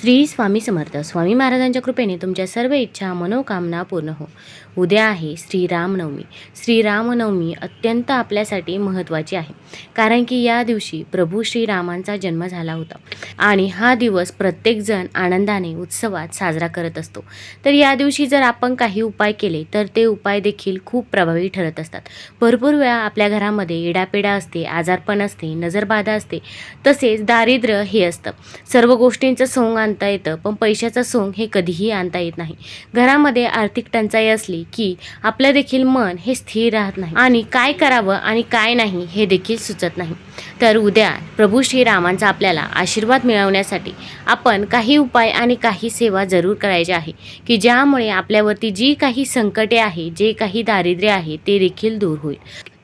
श्री स्वामी समर्थ. स्वामी महाराजांच्या कृपेने तुमच्या सर्व इच्छा मनोकामना पूर्ण हो. उद्या आहे श्रीरामनवमी श्रीरामनवमी अत्यंत आपल्यासाठी महत्त्वाची आहे. कारण की या दिवशी प्रभू श्रीरामांचा जन्म झाला होता. आणि हा दिवस प्रत्येकजण आनंदाने उत्सवात साजरा करत असतो. तर या दिवशी जर आपण काही उपाय केले तर ते उपाय देखील खूप प्रभावी ठरत असतात. भरपूर वेळा आपल्या घरामध्ये इडापिडा असते आजारपण असते नजरबाधा असते. तसेच दारिद्र्य हे असतं. सर्व गोष्टींचं सोंग आणता येतं पण पैशाचं सोंग हे कधीही आणता येत नाही. घरामध्ये आर्थिक टंचाई असली की आपलं देखील मन हे स्थिर राहत नाही. आणि काय करावं आणि काय नाही हे देखील सुचत नाही. तर उद्या प्रभू श्रीरामांचा आपल्याला आशीर्वाद मिळवण्यासाठी आपण काही उपाय आणि काही सेवा जरूर करायच्या आहे की ज्यामुळे आपल्यावरती जी काही संकटे आहे जे काही दारिद्र्य आहे ते देखील दूर होईल.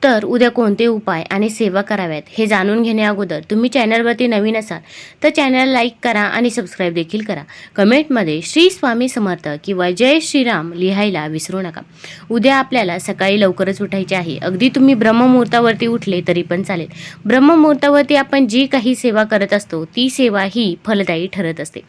तर उद्या कोणते उपाय आणि सेवा कराव्यात हे जाणून घेण्याअगोदर तुम्ही चॅनलवरती नवीन असाल तर चॅनल लाईक करा आणि सबस्क्राईब देखील करा. कमेंटमध्ये श्री स्वामी समर्थ किंवा जय श्रीराम लिहायला विसरू नका. उद्या आपल्याला सकाळी लवकरच उठायचे आहे. अगदी तुम्ही ब्रह्ममुहूर्तावरती उठले तरी पण चालेल. ब्रह्ममुहूर्तावरती आपण जी काही सेवा करत असतो ती सेवा ही फलदायी ठरत असते.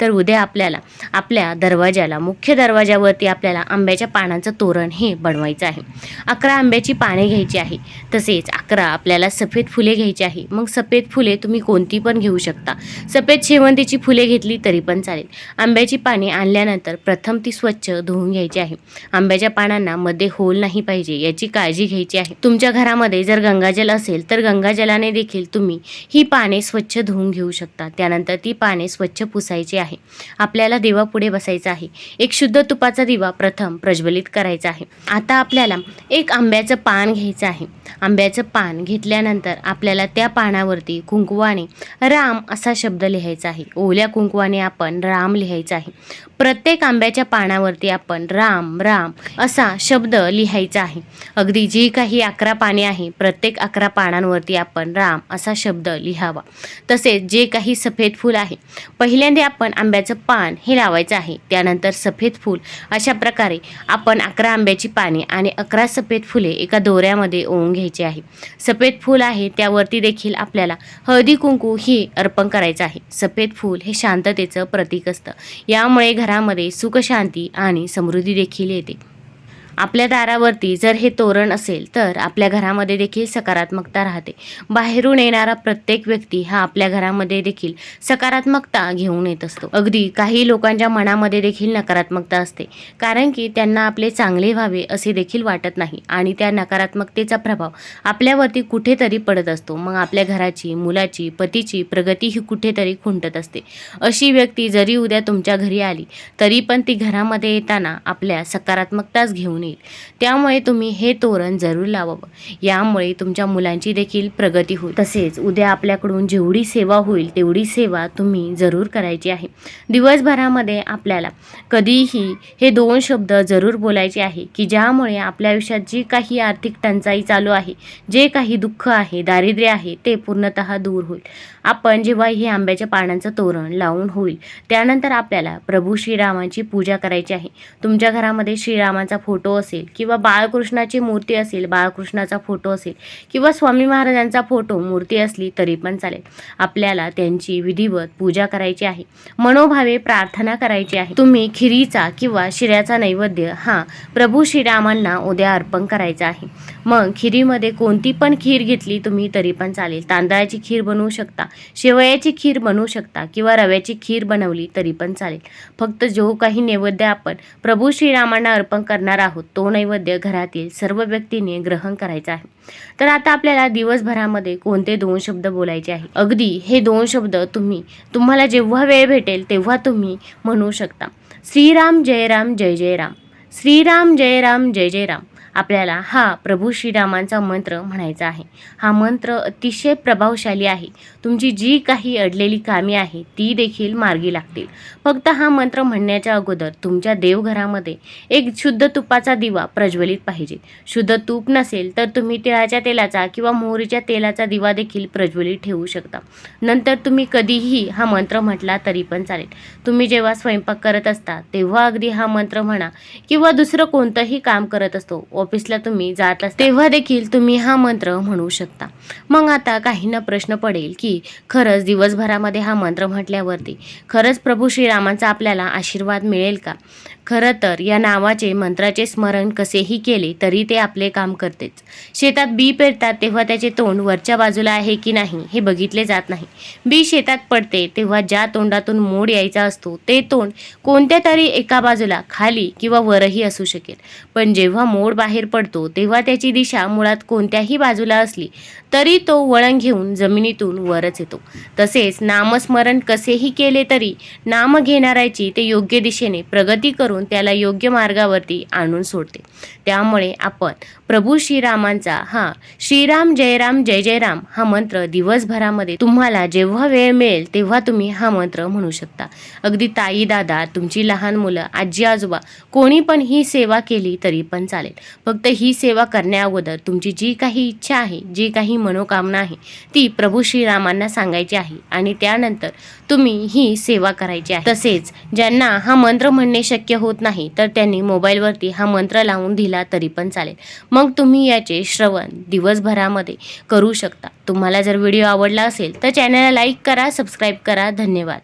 तर उद्या आपल्याला आपल्या दरवाजाला मुख्य दरवाजावरती आपल्याला आंब्याच्या पानांचं तोरण हे बनवायचं आहे. अकरा आंब्याची पाने घ्यायची आहे तसेच अकरा आपल्याला सफेद फुले घ्यायची आहे. मग सफेद फुले तुम्ही कोणती पण घेऊ शकता. सफेद शेवंतीची फुले घेतली तरी पण चालेल. आंब्याची पाने आणल्यानंतर प्रथम ती स्वच्छ धुवून घ्यायची आहे. आंब्याच्या पानांना मध्ये होल नाही पाहिजे याची काळजी घ्यायची आहे. तुमच्या घरामध्ये जर गंगाजल असेल तर गंगाजलाने देखील तुम्ही ही पाने स्वच्छ धुवून घेऊ शकता. त्यानंतर ती पाने स्वच्छ पुसायची आहे. आपल्याला देवापुढे बसायचं आहे. एक शुद्ध तुपाचा दिवा प्रथम प्रज्वलित करायचा आहे. आता आपल्याला एक आंब्याचं पान घ्यायचं आहे. आंब्याचं पान घेतल्यानंतर आपल्याला त्या पानावरती कुंकवाने राम असा शब्द लिहायचा आहे. ओल्या कुंकवाने आपण राम लिहायचा आहे. प्रत्येक आंब्याच्या पानावरती आपण राम राम असा शब्द लिहायचा आहे. अगदी जी काही अकरा पाने आहे प्रत्येक अकरा पानांवरती आपण राम असा शब्द लिहावा. तसेच जे काही सफेद फूल आहे पहिल्यांदा आपण आंब्याचं पान हे लावायचं आहे. त्यानंतर सफेद फूल अशा प्रकारे आपण अकरा आंब्याची पाने आणि अकरा सफेद फुले एका दोऱ्यामध्ये ओवून घ्यायची आहे. सफेद फूल आहे त्यावरती देखील आपल्याला हळदी कुंकू ही अर्पण करायचं आहे. सफेद फूल हे शांततेचं प्रतीक असतं. यामुळे घरामध्ये सुखशांती आणि समृद्धी देखील येते. आपल्या दारावरती जर हे तोरण असेल तर आपल्या घरामध्ये देखील सकारात्मकता राहते. बाहेरून येणारा प्रत्येक व्यक्ती हा आपल्या घरामध्ये देखील सकारात्मकता घेऊन येत असतो. अगदी काही लोकांच्या मनामध्ये देखील नकारात्मकता असते. कारण की त्यांना आपले चांगले व्हावे असे देखील वाटत नाही आणि त्या नकारात्मकतेचा प्रभाव आपल्यावरती कुठेतरी पडत असतो. मग आपल्या घराची मुलाची पतीची प्रगती ही कुठेतरी खुंटत असते. अशी व्यक्ती जरी उद्या तुमच्या घरी आली तरी पण ती घरामध्ये येताना आपल्या सकारात्मकताच घेऊन येईल त्यामुळे तुम्ही हे तोरण जरूर लावावं. यामुळे तुमच्या मुलांची देखील प्रगती होईल. तसेच उद्या आपल्याकडून जेवढी सेवा होईल तेवढी सेवा तुम्ही जरूर करायची आहे. दिवसभरामध्ये आपल्याला कधीही हे दोन शब्द जरूर बोलायचे आहे की ज्यामुळे आपल्या आयुष्यात जी काही आर्थिक टंचाई चालू आहे जे काही दुःख आहे दारिद्र्य आहे ते पूर्णतः दूर होईल. आपण जेव्हा हे आंब्याच्या पानांचं तोरण लावून होईल त्यानंतर आपल्याला प्रभू श्रीरामांची पूजा करायची आहे. तुमच्या घरामध्ये श्रीरामाचा फोटो असेल किंवा बाळकृष्णाची मूर्ती असेल बाळकृष्णाचा फोटो असेल किंवा स्वामी महाराजांचा फोटो मूर्ती असली तरी पण चालेल. आपल्याला त्यांची विधिवत पूजा करायची आहे. मनोभावे प्रार्थना करायची आहे. तुम्ही खिरीचा किंवा शिऱ्याचा नैवेद्य हा प्रभू श्रीरामांना उद्या अर्पण करायचा आहे. मग खिरीमध्ये कोणती पण खीर घेतली तुम्ही तरी पण चालेल. तांदळाची खीर बनवू शकता. शेवयाची खीर बनवू शकता किंवा रव्याची खीर बनवली तरी पण चालेल. फक्त जो काही नैवेद्य आपण प्रभू श्रीरामांना अर्पण करणार आहोत तो नैवेद्य घरातील सर्व व्यक्तीने ग्रहण करायचा आहे. तर आता आपल्याला दिवसभरामध्ये कोणते दोन शब्द बोलायचे आहे? अगदी हे दोन शब्द तुम्ही तुम्हाला जेव्हा वेळ भेटेल तेव्हा तुम्ही म्हणू शकता. श्रीराम जय राम जय जय राम. श्रीराम जय राम जय जय राम. आपल्याला हा प्रभू श्रीरामांचा मंत्र म्हणायचा आहे. हा मंत्र अतिशय प्रभावशाली आहे. तुमची जी काही अडलेली कामे आहे ती देखील मार्गी लागतील. फक्त हा मंत्र म्हणण्याच्या अगोदर तुमच्या देवघरामध्ये एक शुद्ध तुपाचा दिवा प्रज्वलित पाहिजे. शुद्ध तूप नसेल तर तुम्ही तिळाच्या तेलाचा किंवा मोहरीच्या तेलाचा दिवा देखील प्रज्वलित ठेवू शकता. नंतर तुम्ही कधीही हा मंत्र म्हटला तरी पण चालेल. तुम्ही जेव्हा स्वयंपाक करत असता तेव्हा अगदी हा मंत्र म्हणा किंवा दुसरं कोणतंही काम करत असतो ऑफिसला तुम्ही जात असता तेव्हा देखील तुम्ही हा मंत्र म्हणू शकता. मग आता काहींना प्रश्न पडेल की खरंच दिवसभरामध्ये हा मंत्र म्हटल्यावरती खरंच प्रभू श्रीरामांचा आपल्याला आशीर्वाद मिळेल का? खरं तर या नावाचे मंत्राचे स्मरण कसेही केले तरी ते आपले काम करतेच. शेतात बी पेरतात तेव्हा त्याचे तोंड वरच्या बाजूला आहे की नाही हे बघितले जात नाही. बी शेतात पडते तेव्हा ज्या तोंडातून मोड यायचा असतो ते तोंड कोणत्या तरी एका बाजूला खाली किंवा वरही असू शकेल. पण जेव्हा मोड बाहेर पडतो तेव्हा त्याची दिशा मुळात कोणत्याही बाजूला असली तरी तो वळण घेऊन जमिनीतून वरच येतो. तसेच नामस्मरण कसेही केले तरी नाम घेणाऱ्याची ते योग्य दिशेने प्रगती करून त्याला योग्य मार्गावरती आणून सोडते. त्यामुळे आपण प्रभू श्रीरामांचा हा श्रीराम जयराम जय जयराम हा मंत्र दिवसभरामध्ये तुम्हाला जेव्हा वेळ मिळेल तेव्हा तुम्ही हा मंत्र म्हणू शकता. अगदी ताई दादा तुमची लहान मुलं आजी आजोबा कोणी पण ही सेवा केली तरी पण चालेल. फक्त ही सेवा करण्याअगोदर तुमची जी काही इच्छा आहे जी काही मनोकामना आहे ती प्रभू श्रीरामांना सांगायची आहे आणि त्यानंतर तुम्ही ही सेवा करायची आहे. तसेच ज्यांना हा मंत्र म्हणणे शक्य होत नाही तर त्यांनी मोबाईलवरती हा मंत्र लावून दिला तरी पण चालेल. मग तुम्ही याचे श्रवण दिवसभरामध्ये करू शकता. तुम्हाला जर व्हिडिओ आवडला असेल तर चॅनलला लाईक करा सबस्क्राईब करा. धन्यवाद.